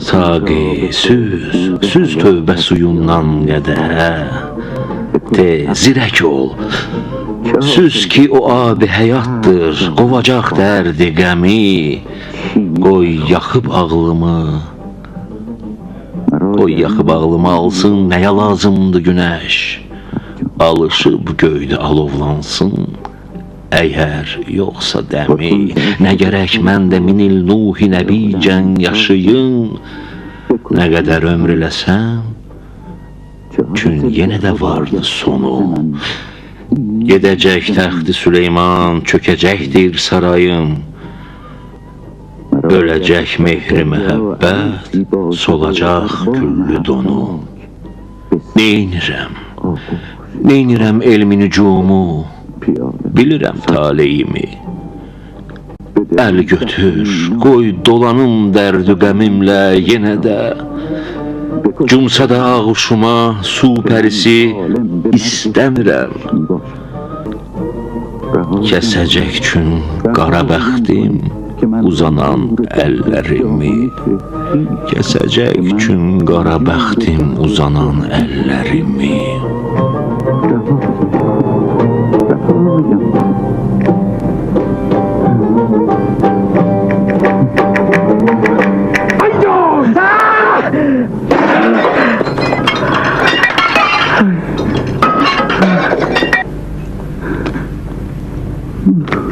Saqi, süz, süz tövbə suyundan qədəhə. Te, zirək ol. Süz ki o abi həyatdır, qovacaq dərdi qəmi. Qoy yaxıb ağlımı, qoy yaxıb ağlımı alsın, nəyə lazımdır günəş? Alışıb göydə alovlansın. Əgər yoxsa dəmi, nə gərək mən də min il Nuhi nəbicən yaşayım. Nə qədər ömr eləsəm, gün yenə də vardı sonu. Gedəcək təxti Süleyman, çökəcəkdir sarayım. Öləcək mehri məhəbbət, solacaq güllü donu. Neynirəm? Neynirəm elmi nücumu? Bilirəm taleyimi. Əl götür, qoy dolanım dərdi qəmimlə yenə də. Cumsa da ağuşuma su pərisi istəmirəm. Kəsəcək üçün qara bəxtim uzanan əllərimi. Kəsəcək üçün qara bəxtim uzanan əllərimi. Mm-hmm.